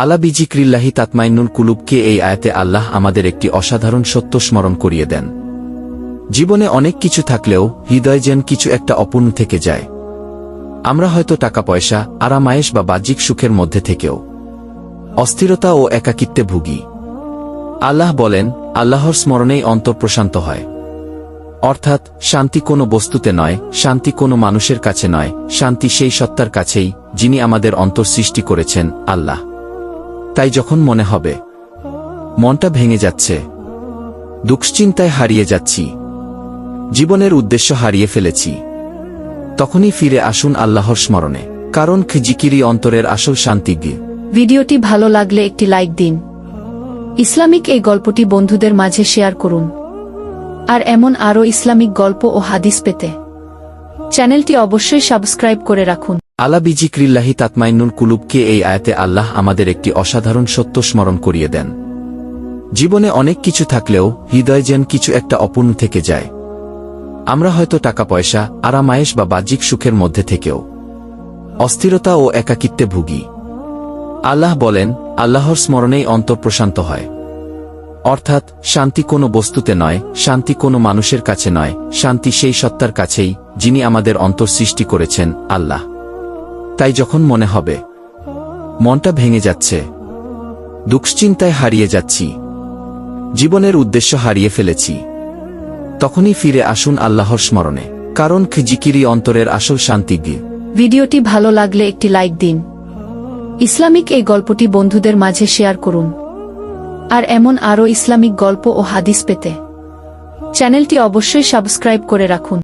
আলা বিজিক্রিল্লাহি তাতমাইনুল কুলুবকে এই আয়াতে আল্লাহ আমাদের একটি অসাধারণ সত্য স্মরণ করিয়ে দেন। জীবনে অনেক কিছু থাকলেও হৃদয় যেন কিছু একটা অপূর্ণ থেকে যায়। আমরা হয়তো টাকা পয়সা আরামায়েশ বা বাহ্যিক সুখের মধ্যে থেকেও অস্থিরতা ও একাকিত্বে ভুগি। আল্লাহ বলেন, আল্লাহর স্মরণেই অন্তর প্রশান্ত হয়। অর্থাৎ, শান্তি কোনো বস্তুতে নয়, শান্তি কোনো মানুষের কাছে নয়, শান্তি সেই সত্তার কাছেই যিনি আমাদের অন্তর সৃষ্টি করেছেন, আল্লাহ। তাই যখন মনে হবে, মনটা ভেঙে যাচ্ছে, দুশ্চিন্তায় হারিয়ে যাচ্ছি, জীবনের উদ্দেশ্য হারিয়ে ফেলেছি, তখনই ফিরে আসুন আল্লাহর স্মরণে, কারণ খিজিকিরি অন্তরের আসল শান্তি গিয়ে। ভিডিওটি ভালো লাগলে একটি লাইক দিন। ইসলামিক এই গল্পটি বন্ধুদের মাঝে শেয়ার করুন। আর এমন আরও ইসলামিক গল্প ও হাদিস পেতে চ্যানেলটি অবশ্যই সাবস্ক্রাইব করে রাখুন। আলা বিজিক্রিল্লাহি তাতমাইনুল কুলুবকে এই আয়াতে আল্লাহ আমাদের একটি অসাধারণ সত্য স্মরণ করিয়ে দেন। জীবনে অনেক কিছু থাকলেও হৃদয় যেন কিছু একটা অপূর্ণ থেকে যায়। আমরা হয়তো টাকা পয়সা আরামায়েশ বা বাহ্যিক সুখের মধ্যে থেকেও অস্থিরতা ও একাকিত্বে ভুগি। আল্লাহ বলেন, আল্লাহর স্মরণেই অন্তর প্রশান্ত হয়। অর্থাৎ, শান্তি কোনো বস্তুতে নয়, শান্তি কোনো মানুষের কাছে নয়, শান্তি সেই সত্তার কাছেই যিনি আমাদের অন্তর সৃষ্টি করেছেন, আল্লাহ। তাই যখন মনে হবে, মনটা ভেঙে যাচ্ছে, দুশ্চিন্তায় হারিয়ে যাচ্ছি, জীবনের উদ্দেশ্য হারিয়ে ফেলেছি, তখনই ফিরে আসুন আল্লাহর স্মরণে। কারণ খিজিকিরি অন্তরের আসল শান্তি গিয়ে ভিডিওটি ভালো লাগলে একটি লাইক দিন। ইসলামিক এই গল্পটি বন্ধুদের মাঝে শেয়ার করুন। আর এমন আরও ইসলামিক গল্প ও হাদিস পেতে চ্যানেলটি অবশ্যই সাবস্ক্রাইব করে রাখুন।